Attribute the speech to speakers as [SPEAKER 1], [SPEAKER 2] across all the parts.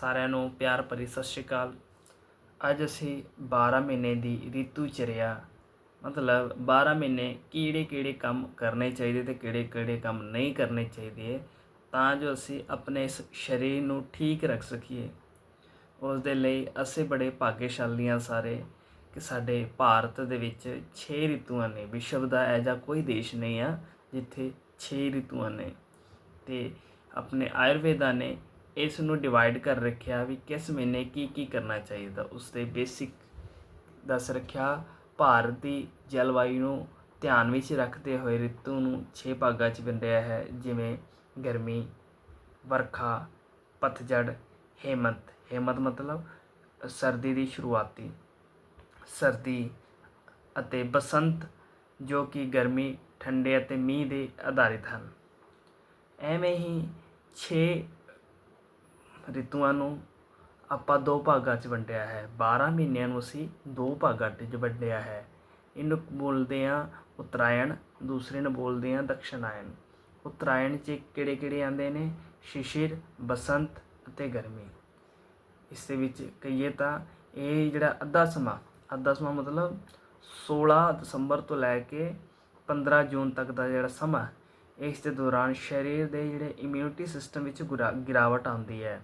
[SPEAKER 1] ਸਾਰਿਆਂ ਨੂੰ ਪਿਆਰ ਭਰੀ ਸਤਿ ਸ਼੍ਰੀ ਅਕਾਲ। ਅੱਜ ਅਸੀਂ 12 ਮਹੀਨੇ ਦੀ ਰੀਤੂ ਚਰਿਆ ਮਤਲਬ 12 ਮਹੀਨੇ ਕਿਹੜੇ ਕਿਹੜੇ ਕੰਮ ਕਰਨੇ ਚਾਹੀਦੇ ਤੇ ਕਿਹੜੇ ਕਿਹੜੇ ਕੰਮ ਨਹੀਂ ਕਰਨੇ ਚਾਹੀਦੇ, ਤਾਂ ਜੋ ਅਸੀਂ ਆਪਣੇ ਇਸ ਸਰੀਰ ਨੂੰ ਠੀਕ ਰੱਖ ਸਕੀਏ। ਉਸ ਦੇ ਲਈ ਅਸੀਂ ਬੜੇ ਭਾਗਸ਼ਾਲੀ ਹਾਂ ਸਾਰੇ ਕਿ ਸਾਡੇ ਭਾਰਤ ਦੇ ਵਿੱਚ 6 ਰਿਤੂਆਂ ਨੇ, ਵਿਸ਼ਵ ਦਾ ਐਜਾ ਕੋਈ ਦੇਸ਼ ਨਹੀਂ ਆ ਜਿੱਥੇ 6 ਰਿਤੂਆਂ ਨੇ। ਤੇ ਆਪਣੇ ਆਯੁਰਵੇਦਾ ਨੇ ਇਸ ਨੂੰ ਡਿਵਾਈਡ ਕਰ ਰੱਖਿਆ ਵੀ ਕਿਸ ਮਹੀਨੇ ਕੀ ਕੀ ਕਰਨਾ ਚਾਹੀਦਾ। ਉਸ ਦੇ ਬੇਸਿਕ ਦੱਸ ਰੱਖਿਆ, ਭਾਰਤ ਦੀ ਜਲਵਾਯੂ ਨੂੰ ਧਿਆਨ ਵਿੱਚ ਰੱਖਦੇ ਹੋਏ ਰਿਤੂ ਨੂੰ 6 ਭਾਗਾਂ 'ਚ ਵੰਡਿਆ ਹੈ, ਜਿਵੇਂ ਗਰਮੀ, ਵਰਖਾ, ਪਤਝੜ, ਹੇਮੰਤ। ਹੇਮੰਤ ਮਤਲਬ ਸਰਦੀ ਦੀ ਸ਼ੁਰੂਆਤੀ। ਸਰਦੀ ਅਤੇ ਬਸੰਤ, ਜੋ ਕਿ ਗਰਮੀ, ਠੰਡੇ ਅਤੇ ਮੀਂਹ ਦੇ ਆਧਾਰਿਤ ਹਨ। ਐਵੇਂ ਹੀ 6 ਰਿਤੂਆਂ ਨੂੰ ਆਪਾਂ ਦੋ ਭਾਗਾਂ 'ਚ ਵੰਡਿਆ ਹੈ। 12 ਮਹੀਨਿਆਂ ਨੂੰ ਅਸੀਂ ਦੋ ਭਾਗਾਂ 'ਚ ਵੰਡਿਆ ਹੈ। ਇਹਨੂੰ ਬੋਲਦੇ ਹਾਂ ਉਤਰਾਇਣ, ਦੂਸਰੇ ਨੂੰ ਬੋਲਦੇ ਹਾਂ ਦਕਸ਼ਨਾਇਣ ਉਤਰਾਇਣ 'ਚ ਕਿਹੜੇ ਕਿਹੜੇ ਆਉਂਦੇ ਨੇ? ਸ਼ਿਸ਼ਿਰ, ਬਸੰਤ ਅਤੇ ਗਰਮੀ। ਇਸ ਦੇ ਵਿੱਚ ਕਹੀਏ ਤਾਂ ਇਹ ਜਿਹੜਾ ਅੱਧਾ ਸਮਾਂ ਅੱਧਾ ਸਮਾਂ ਮਤਲਬ 16 ਦਸੰਬਰ ਤੋਂ ਲੈ ਕੇ 15 ਜੂਨ ਤੱਕ ਦਾ ਜਿਹੜਾ ਸਮਾਂ, ਇਸ ਦੇ ਦੌਰਾਨ ਸਰੀਰ ਦੇ ਜਿਹੜੇ ਇਮਿਊਨਿਟੀ ਸਿਸਟਮ ਵਿੱਚ ਗੁਰਾ- ਗਿਰਾਵਟ ਆਉਂਦੀ ਹੈ।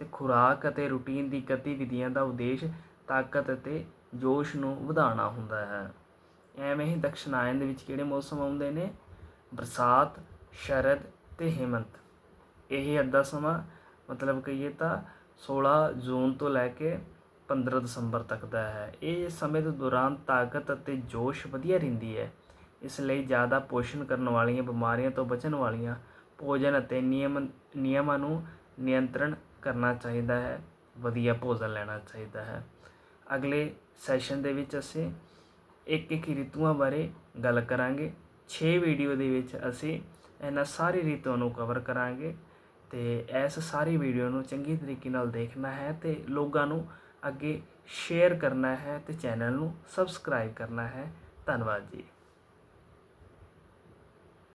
[SPEAKER 1] ਅਤੇ ਖੁਰਾਕ ਅਤੇ ਰੂਟੀਨ ਦੀ ਗਤੀਵਿਧੀਆਂ ਦਾ ਉਦੇਸ਼ ਤਾਕਤ ਅਤੇ ਜੋਸ਼ ਨੂੰ ਵਧਾਉਣਾ ਹੁੰਦਾ ਹੈ। ਐਵੇਂ ਹੀ ਦਕਸ਼ਨਾਇਨ ਦੇ ਵਿੱਚ ਕਿਹੜੇ ਮੌਸਮ ਆਉਂਦੇ ਨੇ? ਬਰਸਾਤ, ਸ਼ਰਦ ਅਤੇ ਹੇਮੰਤ। ਇਹ ਅੱਧਾ ਸਮਾਂ, ਮਤਲਬ ਕਹੀਏ ਤਾਂ 16 ਜੂਨ ਤੋਂ ਲੈ ਕੇ 15 ਦਸੰਬਰ ਤੱਕ ਦਾ ਹੈ। ਇਹ ਸਮੇਂ ਦੇ ਦੌਰਾਨ ਤਾਕਤ ਅਤੇ ਜੋਸ਼ ਵਧੀਆ ਰਹਿੰਦੀ ਹੈ। ਇਸ ਲਈ ਜ਼ਿਆਦਾ ਪੋਸ਼ਣ ਕਰਨ ਵਾਲੀਆਂ ਬਿਮਾਰੀਆਂ ਤੋਂ ਬਚਣ ਵਾਲੀਆਂ ਭੋਜਨ ਅਤੇ ਨਿਯਮ ਨਿਯਮਾਂ ਨੂੰ ਨਿਯੰਤਰਣ ਕਰਨਾ ਚਾਹੀਦਾ ਹੈ, ਵਧੀਆ ਭੋਜਨ ਲੈਣਾ ਚਾਹੀਦਾ ਹੈ। ਅਗਲੇ ਸੈਸ਼ਨ ਦੇ ਵਿੱਚ ਅਸੀਂ ਇੱਕ ਇੱਕ ਰੀਤੂਆਂ ਬਾਰੇ ਗੱਲ ਕਰਾਂਗੇ। 6 ਵੀਡੀਓ ਦੇ ਵਿੱਚ ਅਸੀਂ ਇਹਨਾਂ ਸਾਰੀ ਰਿਤੂਆਂ ਨੂੰ ਕਵਰ ਕਰਾਂਗੇ ਤੇ ਇਸ ਸਾਰੀ ਵੀਡੀਓ ਨੂੰ ਚੰਗੀ ਤਰੀਕੇ ਨਾਲ ਦੇਖਣਾ ਹੈ ਤੇ ਲੋਕਾਂ ਨੂੰ ਅੱਗੇ ਸ਼ੇਅਰ ਕਰਨਾ ਹੈ ਤੇ ਚੈਨਲ ਨੂੰ ਸਬਸਕ੍ਰਾਈਬ ਕਰਨਾ ਹੈ। ਧੰਨਵਾਦ ਜੀ।